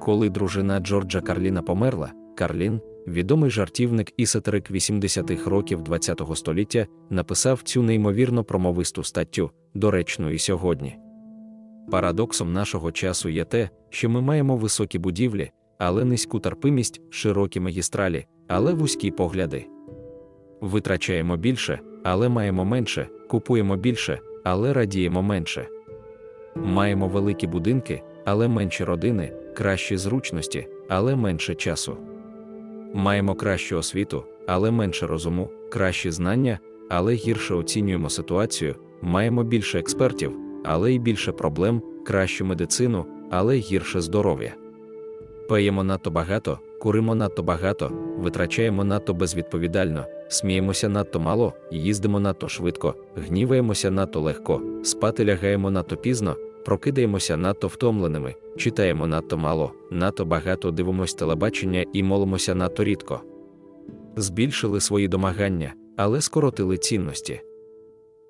Коли дружина Джорджа Карліна померла, Карлін, відомий жартівник і сатирик 80-х років ХХ століття, написав цю неймовірно промовисту статтю, доречну і сьогодні. Парадоксом нашого часу є те, що ми маємо високі будівлі, але низьку терпимість, широкі магістралі, але вузькі погляди. Витрачаємо більше, але маємо менше, купуємо більше, але радіємо менше. Маємо великі будинки, але менші родини, кращі зручності, але менше часу. Маємо кращу освіту, але менше розуму, кращі знання, але гірше оцінюємо ситуацію, маємо більше експертів, але й більше проблем, кращу медицину, але гірше здоров'я. Пиємо надто багато, куримо надто багато, витрачаємо надто безвідповідально, сміємося надто мало, їздимо надто швидко, гніваємося надто легко, спати лягаємо надто пізно, прокидаємося надто втомленими, читаємо надто мало, надто багато дивимось телебачення і молимося надто рідко. Збільшили свої домагання, але скоротили цінності.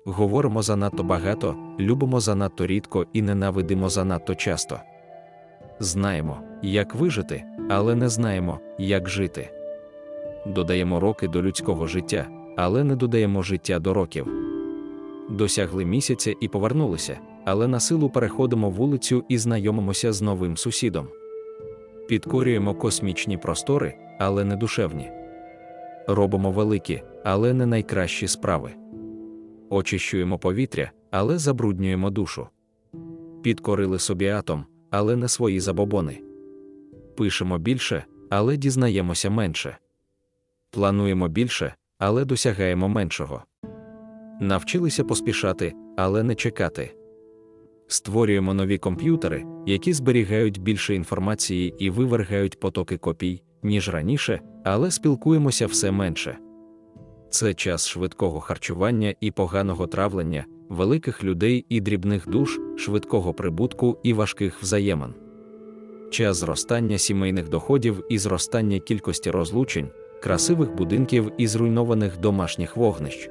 Говоримо занадто багато, любимо занадто рідко і ненавидимо занадто часто. Знаємо, як вижити, але не знаємо, як жити. Додаємо роки до людського життя, але не додаємо життя до років. Досягли місяця і повернулися, але на силу переходимо вулицю і знайомимося з новим сусідом. Підкорюємо космічні простори, але не душевні. Робимо великі, але не найкращі справи. Очищуємо повітря, але забруднюємо душу. Підкорили собі атом, але не свої забобони. Пишемо більше, але дізнаємося менше. Плануємо більше, але досягаємо меншого. Навчилися поспішати, але не чекати. Створюємо нові комп'ютери, які зберігають більше інформації і вивергають потоки копій, ніж раніше, але спілкуємося все менше. Це час швидкого харчування і поганого травлення, великих людей і дрібних душ, швидкого прибутку і важких взаємин. Час зростання сімейних доходів і зростання кількості розлучень, красивих будинків і зруйнованих домашніх вогнищ.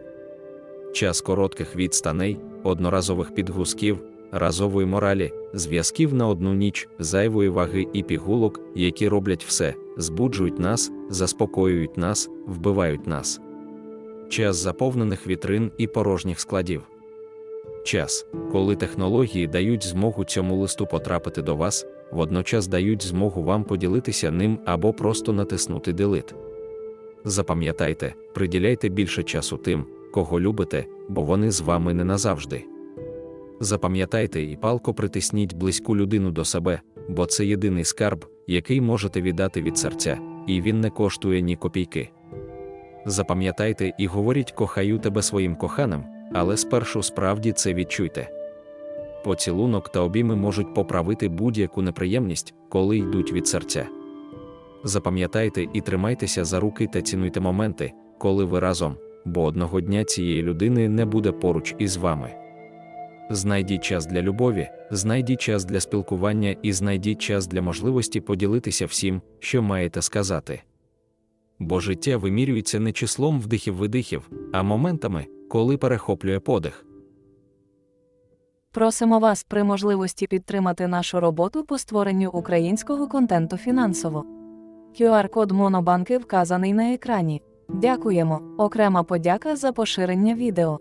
Час коротких відстаней, одноразових підгузків, разової моралі, зв'язків на одну ніч, зайвої ваги і пігулок, які роблять все, збуджують нас, заспокоюють нас, вбивають нас. Час заповнених вітрин і порожніх складів. Час, коли технології дають змогу цьому листу потрапити до вас, водночас дають змогу вам поділитися ним або просто натиснути Delete. Запам'ятайте, приділяйте більше часу тим, кого любите, бо вони з вами не назавжди. Запам'ятайте і палко притисніть близьку людину до себе, бо це єдиний скарб, який можете віддати від серця, і він не коштує ні копійки. Запам'ятайте і говоріть кохаю тебе своїм коханим, але спершу справді це відчуйте. Поцілунок та обійми можуть поправити будь-яку неприємність, коли йдуть від серця. Запам'ятайте і тримайтеся за руки та цінуйте моменти, коли ви разом, бо одного дня цієї людини не буде поруч із вами. Знайдіть час для любові, знайдіть час для спілкування і знайдіть час для можливості поділитися всім, що маєте сказати. Бо життя вимірюється не числом вдихів-видихів, а моментами, коли перехоплює подих. Просимо вас при можливості підтримати нашу роботу по створенню українського контенту фінансово. QR-код Монобанки вказаний на екрані. Дякуємо. Окрема подяка за поширення відео.